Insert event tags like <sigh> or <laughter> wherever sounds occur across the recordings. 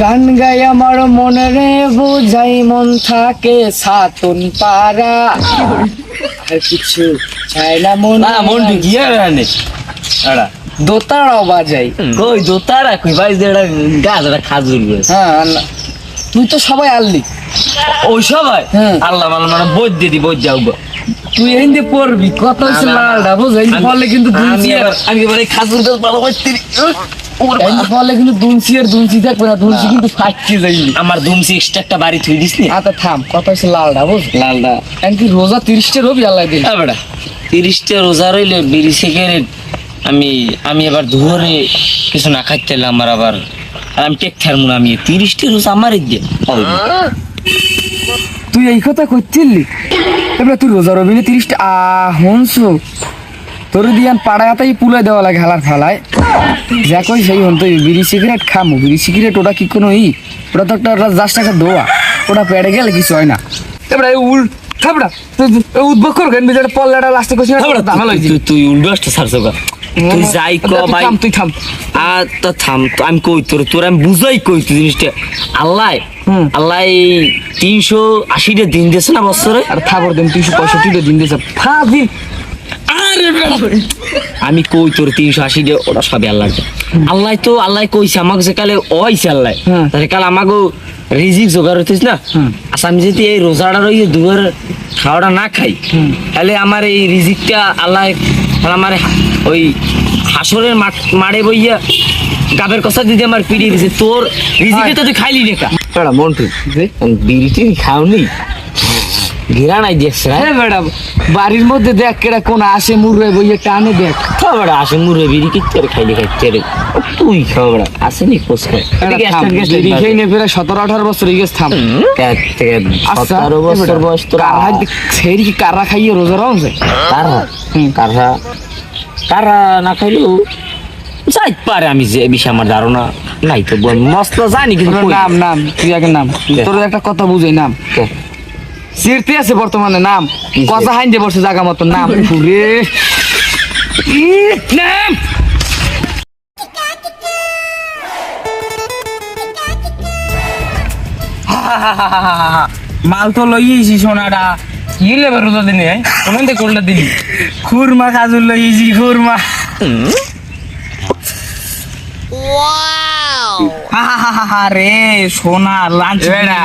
গান গাই আমার মনে রে বুঝাই মন থাকে সাতন পারা আর কিছু চাই না মন না মন্টু। কি আর আনে। আড়া। দোতারাও বাজাই। কই দোতারা কই? ভাই যে এটা গাছ এটা খাজুর হ্যাঁ। তুই তো সবাই আনলি ওই সবাই? হুম। আল্লাহ মানে মানে বই দিয়ে দি বই তুই হিন্দি পড়বি কত হচ্ছে। লালটা বুঝলি আমি- ফলে কিন্তু আমি দুনসি এবার আমি এবার এই খাজুর গাছ হিন্দি ফলে কিন্তু দুনসি আর দুনসি থাকবে না দুনসি কিন্তু ফাটকে যাইবি। আমার দুমসি এক্সট্রা একটা বাড়ি থুই দিস নি আচ্ছা থাম কত হচ্ছে লালটা বুঝ? লালদা এমনকি রোজা তিরিশটা রবি আল্লাহ হ্যাঁ বেটা তিরিশটা রোজা রইলে বিড়ি সিগারেট আমি আমি এবার ধরে কিছু না খাইতে হলে আমার আবার আর আমি টেক থারমু না আমি তিরিশটা রোজা আমার দিয়ে তুই এই কথা করছিলি এবার তুই রোজা রবি না তিরিশটা আ হনসু তোর দিয়ান পাড়ায় তাই পুলে দেওয়া লাগে হালার ফালায় যা কই সেই হন তুই বিড়ি সিগারেট খামু। বিড়ি সিগারেট ওটা কি কোনো ই? ওটা তো একটা জাস্ট একটা দোয়া। ওটা পেড়ে গেলে কিছু হয় না। এবার উল থাপড়া তুই উদ্ভব কর কেন? বিজাটা পল্লাটা লাস্টে কইছিস ভালো হয়েছে। তুই তুই উল্টো আসতে ছাড়ছো তুই যাই ক তুই ভাই। থাম তুই থাম। আর তা থাম। তো আমি কই তোর তোর আমি বুঝাই কই তুই জিনিসটা। আল্লাহ। আল্লাহ তিনশো আশিটা দিন দিয়েছে না বছরে? আর থাপড় দেন তিনশো পঁয়ষট্টিটা দিন দিয়েছে। ফাজিল আমি কই তোর তিনশো আশি ডে ওটা সবই আল্লাহ আল্লাহ তো আল্লাহ কইছে আমাকে যে কালে ওইছে আল্লাহ। তাহলে কাল আমাকে রিজিক জোগাড় হইতিস না। আচ্ছা আমি যদি এই রোজাটা রই দুয়ার খাওয়াটা না খাই তাহলে আমার এই রিজিকটা আল্লাহ আমার ওই হাসরের মাঠ মারে বইয়া গাবের কথা দিদি আমার পিড়িয়ে দিছে। তোর রিজিকে তো তুই খাইলি রেখা বেড়া মন্টু? বিড়ি টিড়ি খাওনি? ঘেরা নাই দেখছে হ্যাঁ ম্যাডাম বাড়ির মধ্যে দেখ কেরা কোন আসে মুড়ে বইয়ে টানে দেখ। খাবারা আসে মুরে বিড়ি কি করে খাইলে খাইতে রে তুই খাবারা আসে নি কোস করে বিড়ি খেয়ে নে ফেরে সতেরো আঠারো বছর হয়ে গেছে থাম। আচ্ছা, সতেরো বছর বয়স তোর কারা ছেড়ি কি কারা খাইয়ে রোজা রমছে কারা হুম। কারা কারা না খাইলেও যাই পারে আমি যে বিষয়ে আমার ধারণা নাই তো মস্ত জানি কিন্তু নাম নাম তুই আগে নাম। তোর একটা কথা বুঝাই নাম? সিরতে আছে বর্তমানে নাম? কথা হাইন যে বসে জায়গা মতো নাম। <laughs> রে নাম। মাল তো লইয়েছি সোনাটা কি লেবে রোজা দিনে কোন দিকে কোনটা দিলি। খুরমা কাজুর লইয়েছি খুরমা। হা হা হা হা হা রে সোনা লাঞ্চ বেড়া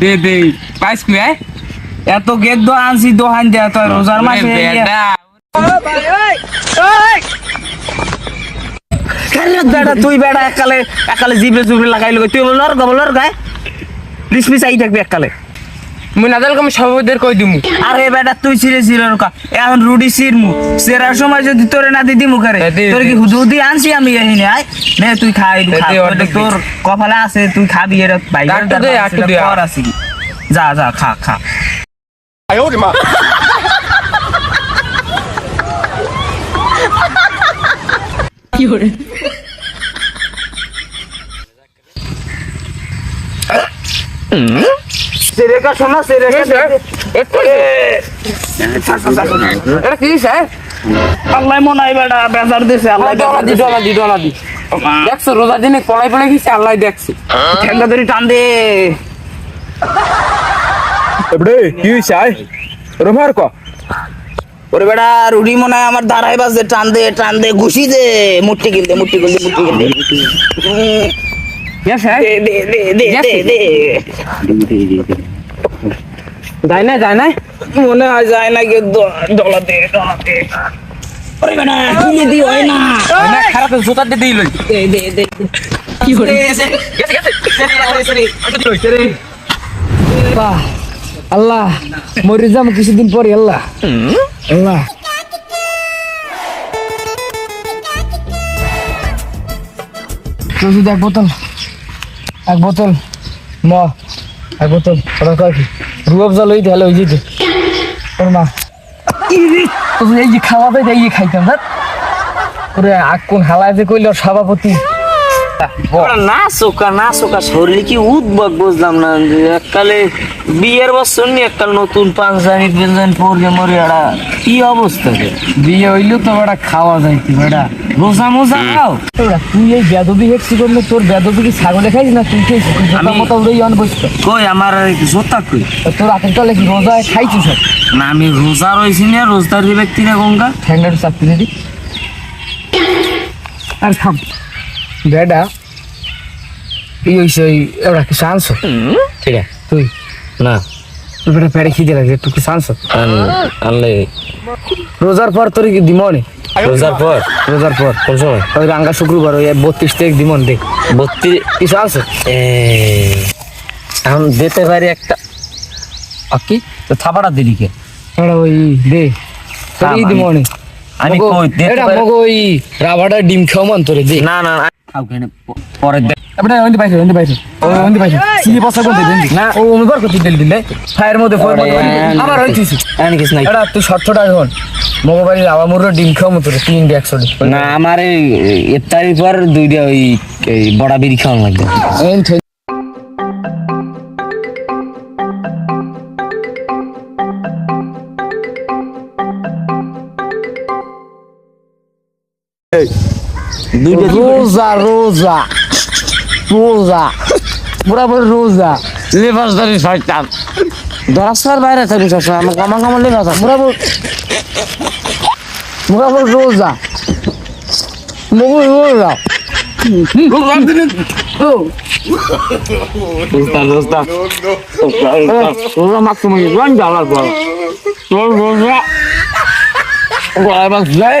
দে দে পাইস কি এত গেদ্দ আনছি দোহান দেয়া তো রোজার মাসে বেটা। বেটা তুই বেটা একালে একালে জিবে জুবে লাগাই লগে তুই বল লর গবল লর গায় লিসমিস আই থাকবি একালে মুই নাদাল কম সভাপতির কই দিমু? আরে বেটা তুই ছিঁড়ে ছিঁড়ে রকা এখন রুডি ছিড়মু। সেরার সময় যদি তোরে না দিদি মুখারে তোর কি হুদু হুদি আনছি আমি এহিনে আয়। নে তুই খাই তোর- কপালে আছে তুই খাবি এর ভাই। কর আছে কি। যা যা খা খা। সেরেকা শোনা সেরেকা এটা কি স্যার? আল্লাহ মনে হয় বেটা বেজার দিছে আল্লাহ ডলা দি ডলা দি ডলা দি। দেখছ রোজার দিনে পড়াই পড়ে গেছে আল্লাহ দেখছে। ঠেঙ্গা ধরে টান দে। এবারে কি হয়েছে আয়। রোমার ক। ওরে বেটা রুডি মনে হয় আমার দাঁড়াই বাজে টান দে টান দে ঘুষি দে। মুট্টি গিল দে মুট্টি গিল দে মুট্টি গিল দে দে দে দে দে Yes. দে দে। যায় না যায় না মনে হয় যায় না কি ডলা দে ওরে বেটা কি দি হয় না। না খারাপ জোতা দিয়ে দিল দে দে দে। কি করে? বাহ আল্লাহ মরে যাব কিছুদিন পরে আল্লাহ। আল্লাহ। এক বোতল। এক বোতল ম এক তো ওরা কয় জল ওই দিলে ওই যেতে ওর মা। এই যে খাওয়া যাই খাইতাম ধর ওরে, আগ কোন হালায় যে কইল সভাপতি। না চোকা না চোকা শরীরে কি উদ্ভব বুঝলাম না। এককালে বিয়ের বছর এককাল নতুন পাঞ্জাবি পেঞ্জাবি পরে মরে এরা কি অবস্থা রে? বিয়ে হইলেও তো বেটা খাওয়া যায় কি বেটা রোজা মোজা খাও? তুই এই বেদবি হেক্সি করলে তোর বেদবি কি ছাগলে খাইস না তুই আমি- মতো উড়েই অন বসতো কই আমার জোতা কই? তোর রাতের তলে কি রোজা খাইছিস না আমি রোজা রয়েছি না রোজদারি ব্যক্তি না গঙ্গা। দিদি আর থাম হইছে ওই ওরা ঠিক তুই? না। তুই বেটা পেড়ে খিদে লাগে তুই কি শানছ আনলে। রোজার পর তোর কি দিমনে রোজার পর? রোজার পর। কোন সময়? ওই রাঙ্গা শুক্রবার ওই বত্রিশ তারিখ দিমন দে বত্রিশ কি শানছ এখন দিতে পারি একটা কি? তো থাপাটা দিলি কে? ওই দে তোর আমি- দিমনে আমি কই এটা ওই ডিম খাও মান তোরে দে। না না না পরে দে আপনি পাইছো ওন্দি পাইছো ও পাইছো সিলি বসা কোন দিন না ও উমর কত দিল দিলে। ফায়ার মধ্যে মধ্যে হইছিস এনে কিছু নাই। এটা তুই শর্টটা এখন মোবাইল মুরো ডিম খাও মতো তিন না আমার এই ইফতারির পর দুইটা ওই বড়া বিড়ি খাওয়ার লাগবে। রোজা রোজা রোজা। বরাবর রোজা। লেবাস ধরে শয়তান। দরাসার বাইরে থাকি সবসময় আমার কামা কামা লেবাস বরাবর বরাবর রোজা। মগো রোজা। ও উস্তাদ। উস্তাদ রোজা মাত্র মানে রান জ্বালার পর তোর রোজা গলায় মাছ যায়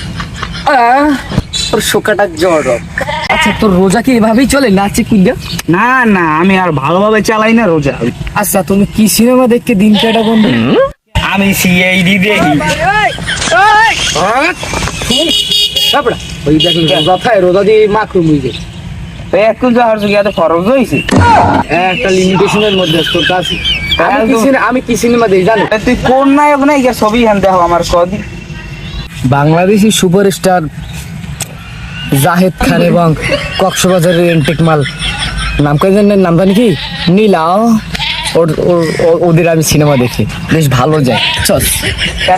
তোর শোকাটা জ্বর। আচ্ছা তোর রোজা কি এভাবেই চলে? নাচে কুইয়া না না আমি আর ভালোভাবে চালাই না রোজা। আচ্ছা তুমি কি সিনেমা দেখতে দিন কাটা বন্ধ? আমি সিআইডি দেখি। তারপরে ওই দেখ রোজা খায় রোজা দিয়ে মাখরুম হয়ে যায় এখন যাওয়ার জায়গায় তো খরচ হয়েছে? একটা লিমিটেশনের মধ্যে তোর কাছে। আমি কি সিনেমা দেখি জানো? তুই কোন নায়ক নাই? ছবি হান দেখো আমার কদি বাংলাদেশি সুপারস্টার জাহেদ খান এবং কক্সবাজারের এন্টেক মাল। নাম কয়েকজনের নাম জানি কি? নীলা। ওর- ওদের আমি সিনেমা দেখি। বেশ ভালো যায়। চল।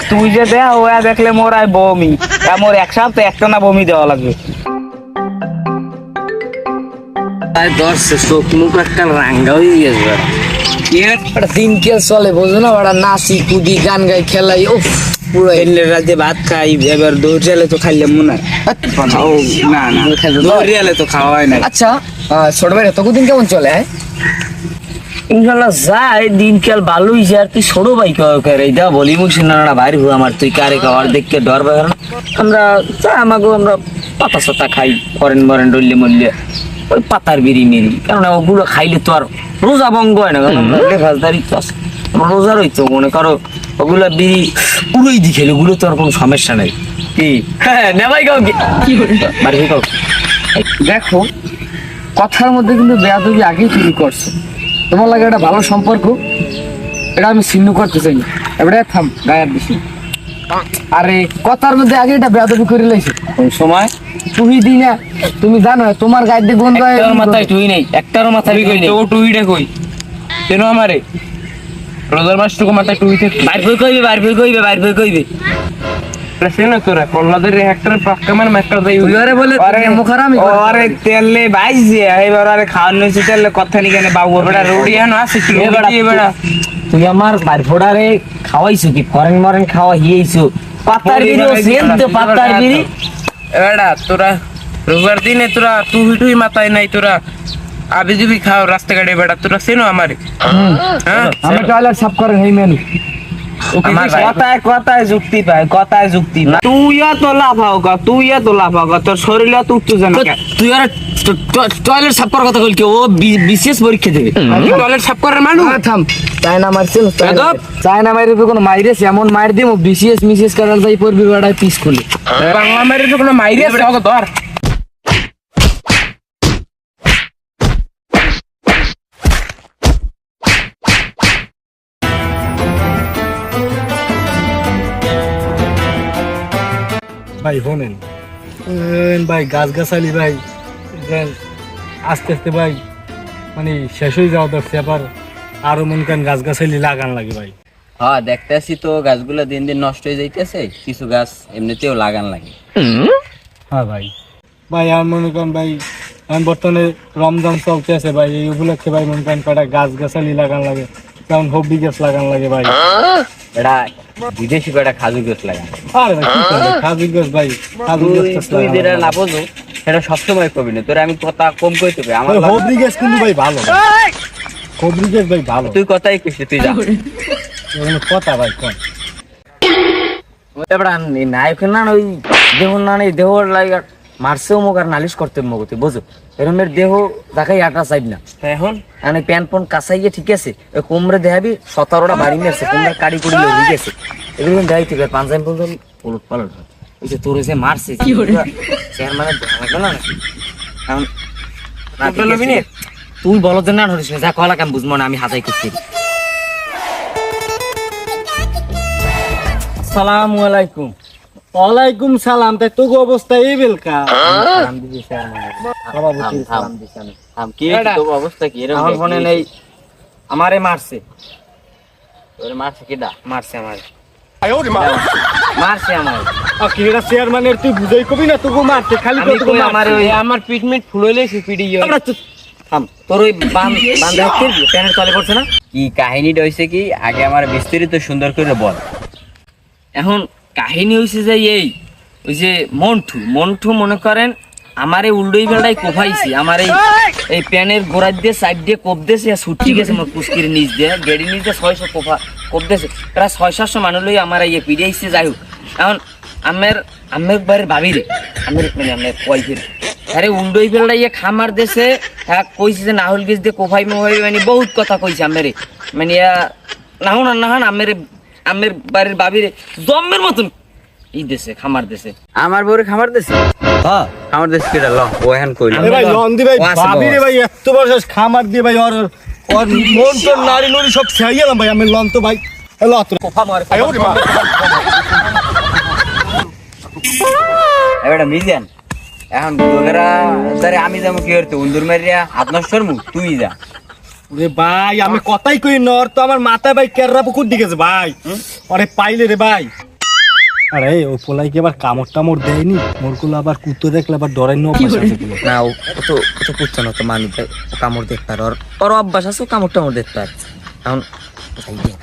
তুই যে দেখ ওয়া দেখলে মোর আয় বমি। তা মোর এক সপ্তাহে একটা না বমি দেওয়া লাগবে। দিন কে চলে বোঝো না? ওরা নাচি কুদি গান গাই খেলাই ও রাতে ভাত খাই এবার দৌড়ালে তো খাইলে মনে না না দৌড়ালে তো খাওয়া হয় না। আচ্ছা ছোট ভাই ততদিন কেমন চলে হ্যাঁ? ইনশাল্লাহ যাই দিনকাল ভালো হইছে আর তুই ছোট ভাই কার এইটা বলি মুখ সিনারা বাইর হু আমার তুই কারে খাওয়ার দেখকে ডর ভাই আমরা চা আমাকে আমরা পাতা সাতা খাই করেন মরেন ডললে মরলে ওই পাতার বিড়ি মিরি কারণ ওগুলো খাইলে তো আর রোজা ভঙ্গ হয় না কারণ লেফাজদারি তো রোজা রইতো মনে করো ওগুলা বিড়ি পুরোই দি খেলে ওগুলো তো আর কোনো সমস্যা নাই। কি? হ্যাঁ নেবাই কাউকে। কি বাড়ি কাউ দেখো কথার মধ্যে কিন্তু বেয়াদবি আগেই শুরু করছে। তোমার লাগে একটা ভালো সম্পর্ক এটা আমি ছিন্ন করতে চাই না। এবারে থাম গায়ের বেশি আরে কথার মধ্যে আগে এটা বেয়াদবি করে লাইছে। কোন সময়? তুমি দি না তুমি জানো তোমার গায়ের দিয়ে গন্ধ মাথায় টুই নেই একটারও মাথায় টুই নেই। তো টুইটা কই? কেন আমারে? রোজার মাসটুকু মাথায় টুইতে বাইর বই কইবে বাইর বই কইবে বাইর বই কইবে। প্রেসেন তোরা কল্লাদের হেক্টর পাক্কা মানে মেক্টর দেই। তুই আরে বলে মুখার আমি আরে তেলে বাইছে এবার আরে খাওয়ানো হয়েছে তেলে কথা নি কেন বাবু বেটা রুড়ি হানো আছে কি বেটা তুই আমার বাইর ফোড়ারে খাওয়াইছো কি? ফরেন মরেন খাওয়া হিয়েছো পাতার বিড়ি ও সেন তো পাতার বিড়ি। বেটা তোরা রোজার দিনে তোরা তুই টুই মাথায় নাই তোরা। আবি জুবি খাও রাস্তাঘাটে বেটা তোরা চেনো আমারে? হ্যাঁ? আমি টয়লেট সাফ করেন এই মেনু কথায় কথায় যুক্তি পায় কথায় যুক্তি পায়। তুইও তো লাফাও কা তুইও তো লাফাও কা তোর শরীরে তো উত্তেজনা তুই আর টয়লেট সাফ করার কথা বলছি ও বি- বিশেষ পরীক্ষা দেবে। টয়লেট সাফ করার মানুষ? থাম। চায়না মারছিল। চায়না মাইরে কোনো মাইরেছে এমন মাইর দিব বিসিএস মিসিএস করার যাই পড়বি বেড়ায় পিস খুলে। বাংলা মেরে কোনো মাইরে আছে? ধর। ভাই শোনেন। ভাই গাছ গাছালি ভাই আস্তে আস্তে ভাই মানে শেষ হয়ে যাওয়া দরছে আবার আরও মনে করেন গাছ গাছালি লাগান লাগে ভাই। হ্যাঁ দেখতেছি তো গাছগুলো দিন দিন নষ্ট হয়ে যাইতেছে কিছু গাছ এমনিতেও লাগান লাগে। হ্যাঁ ভাই। ভাই আর মনে করেন ভাই এখন বর্তমানে রমজান চলতে আছে ভাই এই উপলক্ষে ভাই মনে করেন কটা গাছ গাছালি লাগান লাগে যেমন হবি গাছ লাগান লাগে ভাই। এটা বিদেশি কয়টা খাজুর গাছ লাগান? আরে ভাই কি করবে? খাজুর গাছ ভাই খাজুর গাছ তুই যেটা না। বোঝো সেটা সবসময় কবি না। তোর আমি কথা কম কইতে হবে আমার হবরি গাছ কিন্তু ভাই ভালো হবরি গাছ ভাই ভালো। তুই কথাই কইছিস তুই যা। কথা ভাই কম। এবার নায়ক না ওই দেহ না নেই দেহ লাগে মারছেও মুখ আর নালিশ করতে মুখতে বুঝো। এরমের দেহ দেখাই আটা চাইব না। এখন? মানে প্যান পন কাঁচাইয়ে ঠিক আছে ওই কোমরে দেখাবি সতেরোটা বাড়ি মেরছে কোমরে কাড়ি কুড়ি লেগে গেছে। এগুলো দেখাই থেকে পাঞ্জাবি বলতে উলট পালট হয়। ওই যে তোর যে মারছে চেয়ারম্যানের লাগবে না নাকি? ঠিক আছে। তুই বলো যে না ধরিস না যা কলা কেন বুঝব না আমি হাতাই করছি। আসসালামু আলাইকুম। ওয়ালাইকুম সালাম তাই তোকে অবস্থা এই বেলকা। সালাম থাম। সালাম দিছি আমি। কি হয়েছে? তোর অবস্থা কি? এরকম আমার ফোনে নেই। আমারে মারছে। তোর মারছে কিডা? মারছে আমার। মারছে আমার। তুই বুঝাই কবি না তোকে মারতে খালি তোকে আমার ওই আমার পিটমিট ফুল হইলে সে পিটি গিয়ে থাম তোর ওই বান প্যানের তলে পড়ছে না? কি কাহিনীটা হয়েছে কি? আগে আমার বিস্তারিত সুন্দর করে বল। এখন কাহিনী হয়েছে যে এই, ওই যে মন্টু মন্টু মনে করেন আমার এই উল্টোই বেলায় কোফাইছি, আমার এই এই প্যানের গোড়ার দিয়ে সাইড দিয়ে কোপ দিয়েছে, আর ছুটি গেছে আমার পুষ্কির নিচ দিয়ে গেড়ি নিচ দিয়ে ছয়শো কোফা কোপ দিয়েছে, প্রায় ছয়, সাতশো মানুষ লই আমার ইয়ে পিড়ে আসছে যাই হোক। এখন আমের আমের বাড়ির ভাবিরে আমের মানে আমের ওয়াইফের আরে উল্টোই বেলায় ইয়ে খামার দেশে হ্যাঁ কইছে যে নাহুল গেছ দিয়ে কোফাই মোফাই মানে বহুত কথা কইছে আমেরে। মানে নাহুন আর নাহান আমের আমের বাড়ির ভাবিরে জম্মের মতন ই দেশে খামার দেশে আমার বউরে খাবার দিছে? হ্যাঁ। ল। ও এখন কইল এ ভাই লন্দি ভাই ভাই এত বড় খামার দিয়ে ভাই ওর ওর মন তোর নারী নড়ি সব ছাইয়ালাম ভাই আমি লন তো ভাই। হ্যালো আত্র এবারে মিজান এখন তোরা তারে আমি যাব কি করতে? উন্দুর মারিয়া হাত নষ্ট করব তুই যা। রে ভাই আমি কথাই কই নর তো আমার মাথায় ভাই কেররা পুকুর দিকেছে ভাই। আরে পাইলে রে ভাই। আরে ও পোলাই কি আবার কামড় টামড় দেয়নি? মোরগুলো আবার কুতো দেখলে আবার ডরাই নো না ও তো ও তো কুত্তা না তো মানুষ ও কামড় দেখতে পারে। ওর ওর অভ্যাস আছে কামড় টামড় দেখতে পারে। এখন কোথায় গিয়ে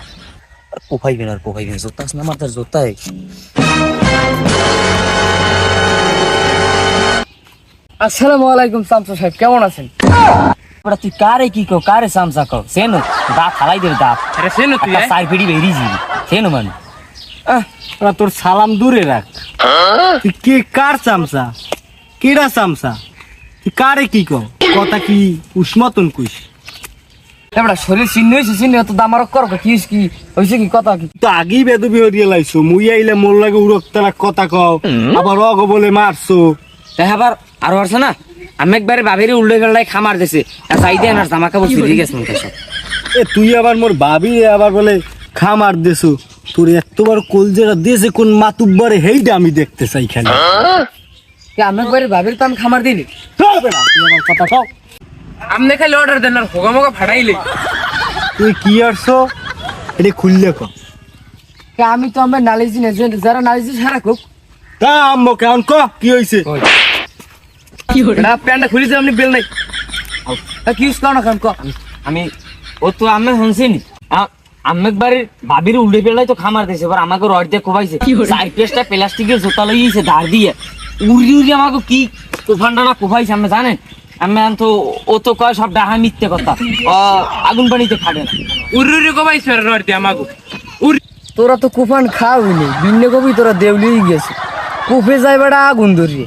কোফাই গেল আর কোফাই গেল জোতা না আমার তার আসসালামু আলাইকুম শামসু সাহেব কেমন আছেন? ওরা তুই কারে কি কো কারে সামসা কো সেনো দাঁত হালাই দেবে দাঁত আরে সে তুই একটা সাই পিড়ি বেরিয়ে যাবি। সেনো মানে। ওরা তোর সালাম দূরে রাখ। তুই কে কার চামচা কেডা চামচা তুই কারে কি কো কথা কি উষ্মতন কুস এবার শরীর চিহ্ন হয়েছে চিহ্ন তো দামারক করো কি কি? হয়েছে কি কথা কি? তো আগেই বেদবি হরিয়ে লাইছো মুই আইলে মোর লাগে উড়ক তারা কথা কও আবার অগ বলে মারছো। আবার আরও আছে না? আমি একবারে বাবিরে উল্টে গেলাই খামার দিছে। চাই দেন আর জামা কাপড় ছিঁড়ে গেছে মুখে সব এ তুই আবার মোর ভাবি আবার বলে খামার দেছো। তোর এত বড় কলজেরা দিয়েছে কোন মাতুব্বারে হেইটা আমি দেখতে চাই খালি। কে আমি একবারে ভাবির তো আমি খামার দিলি কথা কও আমনে খালি অর্ডার দেন আর হোগা মোগা ফাটাইলে। তুই কি আরছো? এটা খুললে ক। কে আমি তো আমার নালিশ দিনে যারা নালিশ সারা খুব তা আম্মু কেমন ক? কি হইছে? এটা প্যান্টটা খুলিছে আপনি বেল নাই। কি ইউজ করো না খান আমি ও তো আমি উল্টে পেলাই তো খামার দিয়েছে এবার আমাকে রড দিয়ে কোবাইছে প্লাস্টিকের জোতা লইছে ধার দিয়ে। উড়ি উড়ি আমাকে কি কোফানটা না কোফাইছে আমি জানেন? আমি তো ও তো কয় সব ডাহা মিথ্যে কথা। ও আগুন পানিতে ফাটে না। রড তোরা তো কুফান খাওয়াই নেই বিন্নে কবি তোরা দেউলিই গেছে। কুফে যাই বেড়া আগুন ধরিয়ে।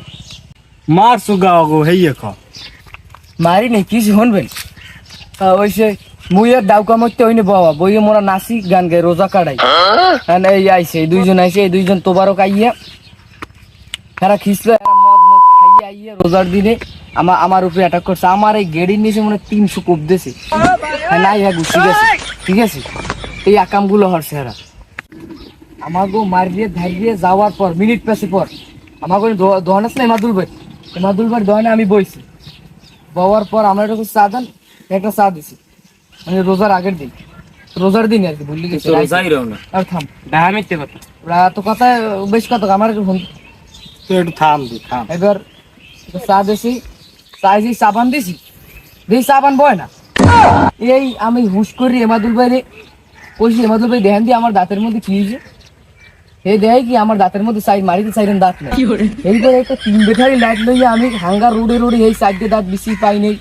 মার সুগা গো হেইয়ে খ মারি নেই কিছু শুনবেন? ওই সে মুইয়ের ডাউকা মরতে হইনি বাবা বইয়ে মোরা নাচি গান গাই রোজা কাটাই এই আইছে এই দুইজন আইছে এই দুইজন তোবারক আইয়া এরা খিসলো এরা মদ মদ খাইয়ে আইয়া রোজার দিনে আমার আমার উপরে অ্যাটাক করছে আমার এই গেড়ির নিচে মনে হয় তিনশো কোপ দিয়েছে হ্যাঁ নাই হ্যাঁ ঠিক আছে ঠিক আছে? এই আকামগুলো হরছে এরা আমাগো মারিয়ে ধারিয়ে যাওয়ার পর মিনিট পেছে পর আমাকে দোকান আছে না এমাদুল ভাই? এমাদুল ভাই দোকানে আমি বইছি। বাবার পর আমরা একটা চা দেন একটা চা দিছি। মানে রোজার আগের দিন। রোজার দিন আর কি ভুলি গেছি। রোজাই রও না। আর থাম। দেখা মিথ্যে কথা। ওরা তো কথা বেশ কথা আমার একটু ফোন তুই একটু থাম তুই থাম। এবার চা দিছি। চা দিছি সাবান দিছি দিই সাবান বয় না। এই আমি হুশ করি এমাদুল ভাই রে কইছি এমাদুল ভাই দেখেন দিয়ে আমার দাঁতের মধ্যে কি হয়েছে দেয় কি আমার দাঁতের মধ্যে সাইড মারিতে দাঁত নেই। এইবার একটা তিন বেঠারি লাইট লইয়া আমি হাঙ্গার রোডে রোডে এই সাইড দাঁত বেশি পাই নেই।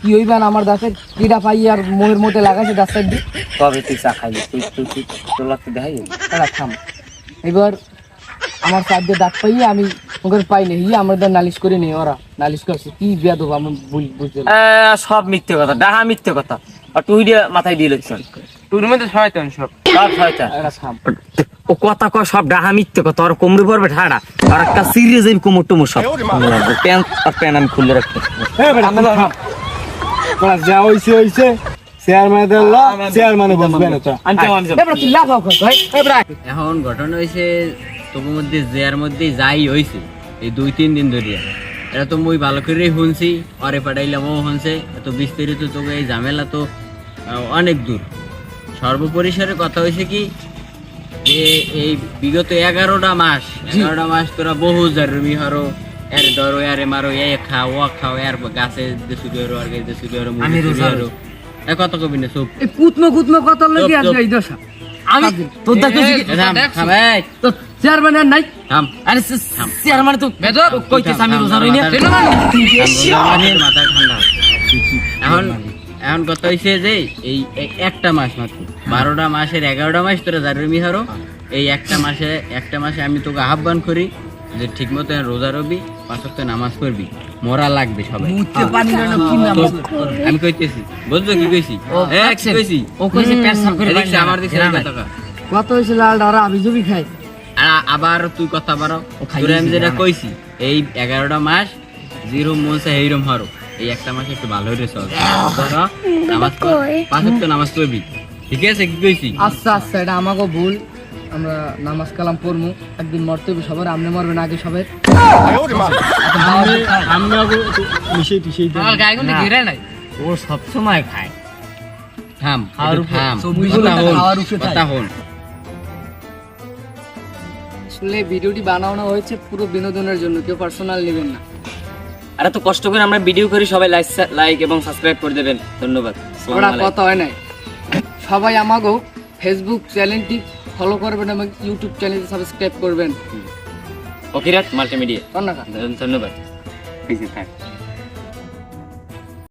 কি হইবেন আমার দাঁতের? কিডা পাই আর মোহের মধ্যে লাগাইছে দাঁত সাইড কবে তুই চা খাইলি তুই তুই তুই তোর লাগতে দেখাই থাম। এবার আমার সাইড দিয়ে দাঁত পাইয়ে আমি ওদের পাই নেই আমাদের নালিশ করে নেই ওরা। নালিশ করছে কি বিয়া দেবো আমি বুঝতে সব মিথ্যে কথা ডাহা মিথ্যে কথা। আর তুই দিয়ে মাথায় দিয়ে লিখছেন মধ্যে শয়তান সব। সব শয়তান। ও কথা কয় সব ডাহা মিথ্যে কথা আর কোমরে পড়বে ঠাড়া। আর একটা সিরিয়াস এই কোমর টুমর সব। প্যান্ট আর প্যান্ট আমি খুলে তোরা যা হইছে এখন ঘটনা হয়েছে তোর মধ্যে যার মধ্যে যাই হয়েছে এই দুই তিন দিন ধরিয়া এটা তো মুই ভালো করেই শুনছি অরে পাঠাইলাম ও শুনছে। এত বিস্তারিত তোকে এই ঝামেলা তো অনেক দূর। সর্বপরিসরে কথা হয়েছে কি যে এই বিগত এগারোটা মাস এগারোটা মাস তোরা বহু জারুমি হরো এর ধরো এরে মারো এ খাও ও খাও এর গাছে দেশু ধরো আর গাছে দেশু ধরো আমি ধরো এ কত কবি না সব এই কুতমো কুতমো কথা লাগি আর এই দশা আমি তোর থাম থাম তো চেয়ারম্যান আর নাই থাম আরে চেয়ারম্যান তো কইতেছ আমি রোজা রই না মাথা ঠান্ডা এখন এখন কথা হয়েছে যে এই একটা মাস মাত্র। বারোটা মাসের এগারোটা মাস তোরা জারুমি হারো এই একটা মাসে একটা মাসে আমি তোকে আহ্বান করি যে ঠিক মতো রোজা রবি পাঁচ নামাজ পড়বি। মরা লাগবে সবাই। কি আমি কইতেছি বুঝছ কি কইছি? কি কইছি? ও কইছে করে আমার দিকে কত হয়েছে লাল ওরা আবি জবি খাই। আবার তুই কথা বারো তোরে আমি যেটা কইছি এই এগারোটা মাস যেরকম মন চাই এইরকম হরো এই একটা মাস একটু ভালো চল। ধরো, নামাজ পড়, পাঁচ ওয়াক্ত নামাজ পড়বি। ঠিক আছে কি কইছি? আচ্ছা আচ্ছা এটা আমাকে ভুল। আমরা নামাজ কালাম পড়ব একদিন মরতে হবে সবার আমনে মরবেন আগে সবাই। আমরা মিশে টিশে ও সব সময় খায়। থাম খাওয়ার খাওয়ার উপরে কথা হন আসলে ভিডিওটি বানানো হয়েছে পুরো বিনোদনের জন্য কেউ পার্সোনাল নেবেন না। আরে এত কষ্ট করে আমরা ভিডিও করি সবাই লাইক লাইক এবং সাবস্ক্রাইব করে দেবেন। ধন্যবাদ। ওরা কথা হয় নাই। সবাই আমাকেও ফেসবুক চ্যানেলটি ফলো করবেন এবং ইউটিউব চ্যানেলটি সাবস্ক্রাইব করবেন। অকিরাত মাল্টিমিডিয়া। ধন্যবাদ ধন্যবাদ। ঠিক আছে থাক